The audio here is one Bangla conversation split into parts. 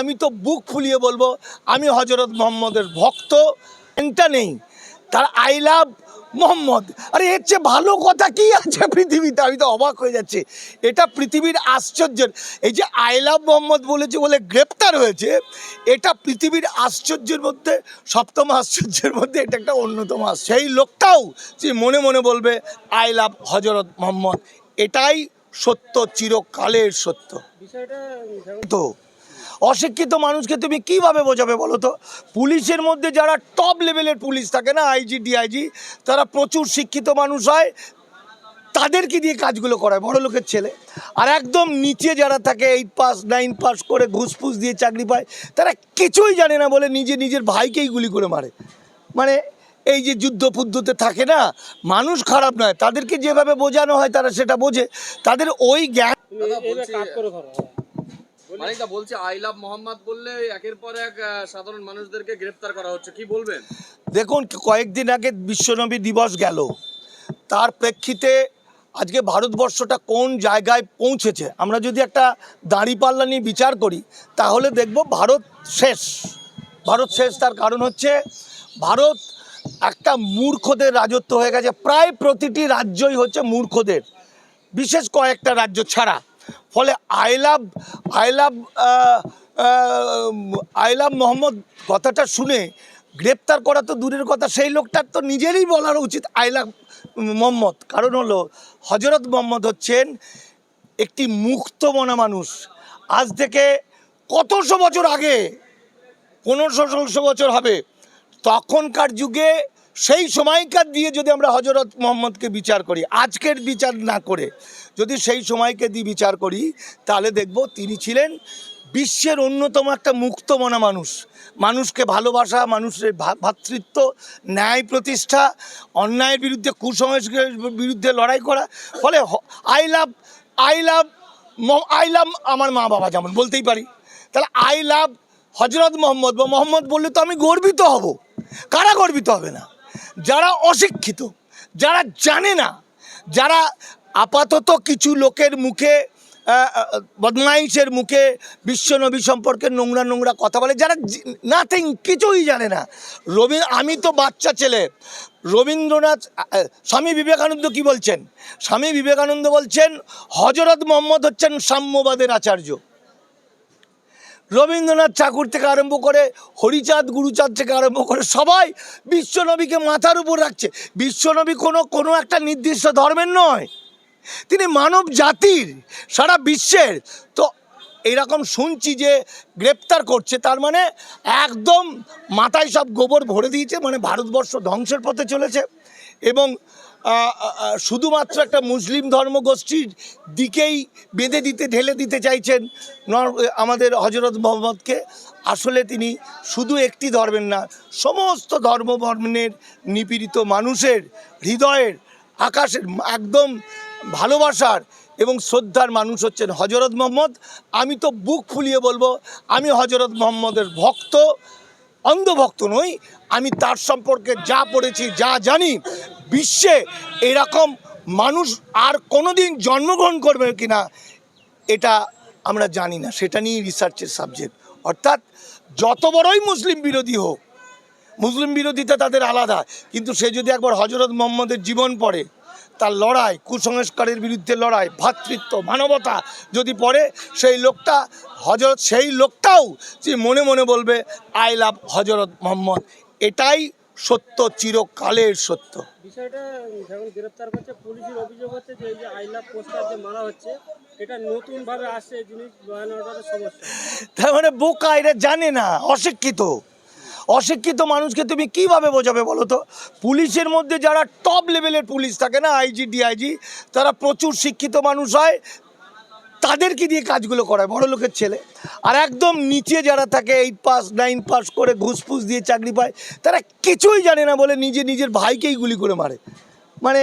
আমি তো বুক ফুলিয়ে বলব আমি হজরত মোহাম্মদের ভক্ত এটা নেই। তার আই লাভ মোহাম্মদ। আরে এর চেয়ে ভালো কথা কি আছে পৃথিবীতে? আমি তো অবাক হয়ে যাচ্ছি। এটা পৃথিবীর আশ্চর্যের এই যে আই লাভ মোহাম্মদ বলেছে বলে গ্রেপ্তার হয়েছে এটা পৃথিবীর আশ্চর্যের মধ্যে সপ্তম আশ্চর্যের মধ্যে এটা একটা অন্যতম আশ্চর্য। সেই লোকটাও যে মনে মনে বলবে আই লাভ হজরত মোহাম্মদ। এটাই সত্য চিরকালের সত্য। তো অশিক্ষিত মানুষকে তুমি কীভাবে বোঝাবে বলো তো? পুলিশের মধ্যে যারা টপ লেভেলের পুলিশ থাকে না আইজি ডিআইজি তারা প্রচুর শিক্ষিত মানুষ হয়, তাদেরকে দিয়ে কাজগুলো করায়, বড় লোকের ছেলে। আর একদম নিচে যারা থাকে এইট পাস নাইন পাস করে ঘুষ ফুস দিয়ে চাকরি পায়, তারা কিছুই জানে না বলে নিজে নিজের ভাইকেই গুলি করে মারে। মানে এই যে যুদ্ধ ফুদ্ধতে থাকে না, মানুষ খারাপ নয়, তাদেরকে যেভাবে বোঝানো হয় তারা সেটা বোঝে। তাদের ওই জ্ঞান। মানিকদা বলছে আই লাভ মোহাম্মদ বললে একের পর এক সাধারণ মানুষদেরকে গ্রেফতার করা হচ্ছে। কি বলবেন? দেখুন কয়েকদিন আগে বিশ্বনবী দিবস গেল। তার প্রেক্ষিতে আজকে ভারতবর্ষটা কোন জায়গায় পৌঁছেছে? আমরা যদি একটা দাঁড়িপাল্লা নিয়ে বিচার করি তাহলে দেখব ভারত শেষ। ভারত শেষ তার কারণ হচ্ছে ভারত একটা মূর্খদের রাজত্ব হয়ে গেছে। প্রায় প্রতিটি রাজ্যই হচ্ছে মূর্খদের। বিশেষ কয়েকটা রাজ্য ছাড়া। ফলে I love I love I love Mohammad কথাটা শুনে গ্রেপ্তার করা তো দূরের কথা, সেই লোকটার তো নিজেরই বলার উচিত আই লাভ মোহাম্মদ। কারণ হলো, হজরত মোহাম্মদ হচ্ছেন একটি মুক্ত মনা মানুষ। আজ থেকে কতশো বছর আগে, পনেরোশো, ষোলোশো বছর হবে, তখনকার যুগে সেই সময়কার দিয়ে যদি আমরা হজরত মোহাম্মদকে বিচার করি, আজকের বিচার না করে, যদি সেই সময়কে দিয়ে বিচার করি, তাহলে দেখব তিনি ছিলেন বিশ্বের অন্যতম একটা মুক্তমনা মানুষ। মানুষকে ভালোবাসা, মানুষের ভা- ভ্রাতৃত্ব ন্যায় প্রতিষ্ঠা, অন্যায়ের বিরুদ্ধে কুসংস্কারের বিরুদ্ধে লড়াই করা, ফলে I love I love I love আমার মা বাবা যেমন বলতেই পারি। তাহলে আই লাভ হজরত মোহাম্মদ বা মোহাম্মদ বললে তো আমি গর্বিত হব। কারা গর্বিত হবে না? যারা অশিক্ষিত, যারা জানে না, যারা আপাতত কিছু লোকের মুখে বদমাইশের মুখে বিশ্বনবী সম্পর্কে নোংরা নোংরা কথা বলে, যারা নাথিং কিছুই জানে না। রবি, আমি তো বাচ্চা ছেলে। রবীন্দ্রনাথ স্বামী বিবেকানন্দ কি বলছেন? স্বামী বিবেকানন্দ বলছেন হজরত মোহাম্মদ হচ্ছেন সাম্যবাদের আচার্য। রবীন্দ্রনাথ ঠাকুর থেকে আরম্ভ করে, হরিচাঁদ, গুরুচাঁদ থেকে আরম্ভ করে সবাই বিশ্বনবীকে মাথার উপর রাখছে। বিশ্বনবী কোনো কোনো একটা নির্দিষ্ট ধর্মের নয়। তিনি মানব জাতির সারা বিশ্বের। তো এরকম শুনছি যে গ্রেপ্তার করছে, তার মানে একদম মাথায় সব গোবর ভরে দিয়েছে মানে ভারতবর্ষ ধ্বংসের পথে চলেছে। এবং শুধুমাত্র একটা মুসলিম ধর্মগোষ্ঠীর দিকেই বেঁধে দিতে, ঢেলে দিতে চাইছেন আমাদের হজরত মোহাম্মদকে। আসলে তিনি শুধু একটি ধর্মের না, সমস্ত ধর্ম বর্ণের নিপীড়িত মানুষের হৃদয়ের, আকাশের একদম ভালোবাসার এবং শ্রদ্ধার মানুষ হচ্ছেন হজরত মোহাম্মদ। আমি তো বুক ফুলিয়ে বলব, আমি হজরত মোহাম্মদের ভক্ত, অন্ধভক্ত নই, আমি তার সম্পর্কে যা পড়েছি, যা জানি বিশ্বে এরকম মানুষ আর কোনোদিন জন্মগ্রহণ করবে কিনা, এটা আমরা জানি না। সেটা নিয়ে রিসার্চের সাবজেক্ট অর্থাৎ যত বড়ই মুসলিম বিরোধী হোক, মুসলিম বিরোধিতা তাদের আলাদা। কিন্তু সে যদি একবার হজরত মোহাম্মদের জীবন পড়ে, তার লড়াই, কুসংস্কারের বিরুদ্ধে লড়াই ভ্রাতৃত্ব মানবতা যদি পড়ে, সেই লোকটা হজরত সেই লোকটাও যে মনে মনে বলবে আই লাভ হজরত মোহাম্মদ। এটাই সত্য চিরকালের সত্য। বিষয়টা যখন গ্রেপ্তার করছে পুলিশের অভিযোগ হচ্ছে যে এই যে আই লাভ পোস্টার যে মারা হচ্ছে এটা নতুন ভাবে আসছে জিনিস সমস্যা। তার মানে বোকা এরা জানে না অশিক্ষিত। অশিক্ষিত মানুষকে তুমি কীভাবে বোঝাবে বলো তো? পুলিশের মধ্যে যারা টপ লেভেলের পুলিশ থাকে না আইজি ডিআইজি তারা প্রচুর শিক্ষিত মানুষ হয় তাদেরকে দিয়ে কাজগুলো করায়, বড় লোকের ছেলে। আর একদম নিচে যারা থাকে এইট পাস নাইন পাস করে ঘুষফুস দিয়ে চাকরি পায়, তারা কিছুই জানে না বলে নিজে নিজের ভাইকেই গুলি করে মারে। মানে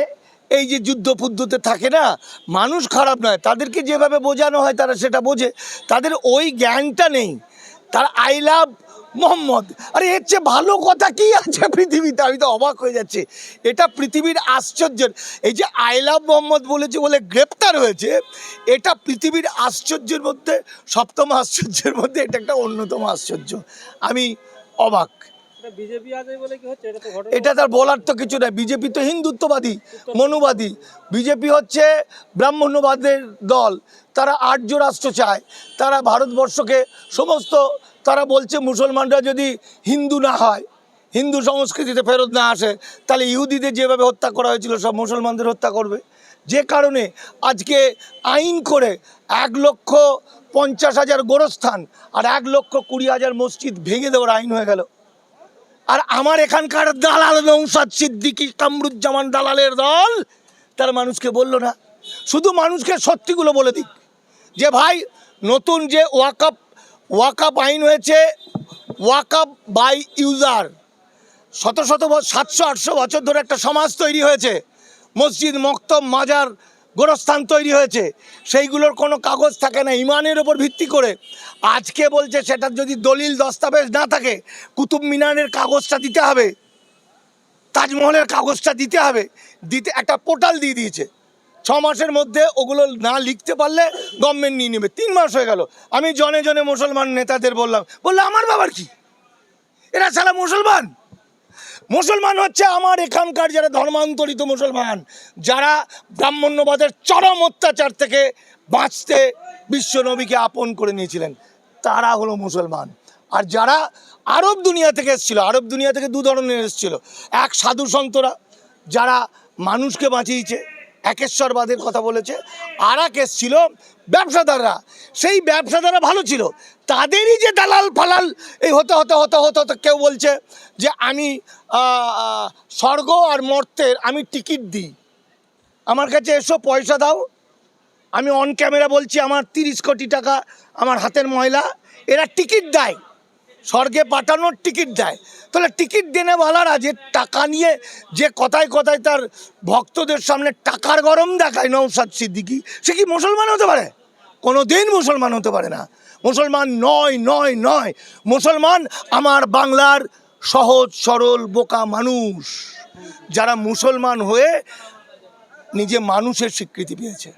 এই যে যুদ্ধ ফুদ্ধতে থাকে না, মানুষ খারাপ নয়, তাদেরকে যেভাবে বোঝানো হয় তারা সেটা বোঝে। তাদের ওই জ্ঞানটা নেই। তার আই লাভ মোহাম্মদ আরে এর চেয়ে ভালো কথা কি আছে পৃথিবীতে? আমি তো অবাক হয়ে যাচ্ছি। এটা পৃথিবীর আশ্চর্যের এই যে আই লাভ মোহাম্মদ বলেছে বলে গ্রেপ্তার হয়েছে এটা পৃথিবীর আশ্চর্যের মধ্যে সপ্তম আশ্চর্যের মধ্যে এটা একটা অন্যতম আশ্চর্য। আমি অবাক। এটা তার বলার তো কিছু নাই। বিজেপি তো হিন্দুত্ববাদী মনুবাদী। বিজেপি হচ্ছে ব্রাহ্মণ্যবাদের দল। তারা আর্য রাষ্ট্র চায়। তারা ভারতবর্ষকে সমস্ত তারা বলছে মুসলমানরা যদি হিন্দু না হয়, হিন্দু সংস্কৃতিতে ফেরত না আসে, তাহলে ইহুদিদের যেভাবে হত্যা করা হয়েছিল, সব মুসলমানদের হত্যা করবে। যে কারণে আজকে আইন করে এক লক্ষ পঞ্চাশ হাজার গোরস্থান আর এক লক্ষ কুড়ি হাজার মসজিদ ভেঙে দেওয়ার আইন হয়ে গেল। আর আমার এখানকার দালাল নৌসাদ সিদ্দিকি কামরুজ্জামান দালালের দল, তার মানুষকে বলল না। শুধু মানুষকে সত্যিগুলো বলে দিক। যে ভাই, নতুন যে ওয়াকাপ ওয়াকাপ আইন হয়েছে ওয়াকাপ বাই ইউজার। শত শত সাতশো, আটশো বছর ধরে একটা সমাজ তৈরি হয়েছে। মসজিদ, মক্তব, মাজার, গোরস্থান তৈরি হয়েছে। সেইগুলোর কোনো কাগজ থাকে না, ইমানের ওপর ভিত্তি করে। আজকে বলছে সেটার যদি দলিল, দস্তাবেজ না থাকে, কুতুব মিনারের কাগজটা দিতে হবে। তাজমহলের কাগজটা দিতে হবে। দিতে একটা পোর্টাল দিয়ে দিয়েছে। ছ মাসের মধ্যে ওগুলো না লিখতে পারলে গভর্নমেন্ট নিয়ে নেবে। তিন মাস হয়ে গেল। আমি জনে জনে মুসলমান নেতাদের বললাম, বলল, আমার বাবার কি? এরা সালা মুসলমান? মুসলমান হচ্ছে আমার এখানকার যারা ধর্মান্তরিত মুসলমান, যারা ব্রাহ্মণ্যবাদের চরম অত্যাচার থেকে বাঁচতে বিশ্বনবীকে আপন করে নিয়েছিলেন, তারা হলো মুসলমান। আর যারা আরব দুনিয়া থেকে এসেছিল, আরব দুনিয়া থেকে দু ধরনের এসেছিল। এক সাধু সন্তরা, যারা মানুষকে বাঁচিয়েছে একেশ্বরবাদের কথা বলেছে আর এক এসছিল ব্যবসাদাররা। সেই ব্যবসাদাররা ভালো ছিল। তাদেরই যে দালাল ফালাল, এই হতে হতে হতে হতে হতে কেউ বলছে যে আমি স্বর্গ আর মর্তের আমি টিকিট দিই। আমার কাছে এসো, পয়সা দাও। আমি অন ক্যামেরা বলছি, আমার তিরিশ কোটি টাকা আমার হাতের ময়লা, এরা টিকিট দেয়। স্বর্গে পাঠানোর টিকিট দেয়। তাহলে টিকিট দেনে বলারা যে টাকা নিয়ে, যে কথায় কথায় তার ভক্তদের সামনে টাকার গরম দেখায় নৌসাদ সিদ্দিকি, সে কি মুসলমান হতে পারে? কোনো দিন মুসলমান হতে পারে না। মুসলমান নয় নয় নয়। মুসলমান আমার বাংলার সহজ, সরল, বোকা মানুষ। যারা মুসলমান হয়ে নিজে মানুষের স্বীকৃতি পেয়েছে।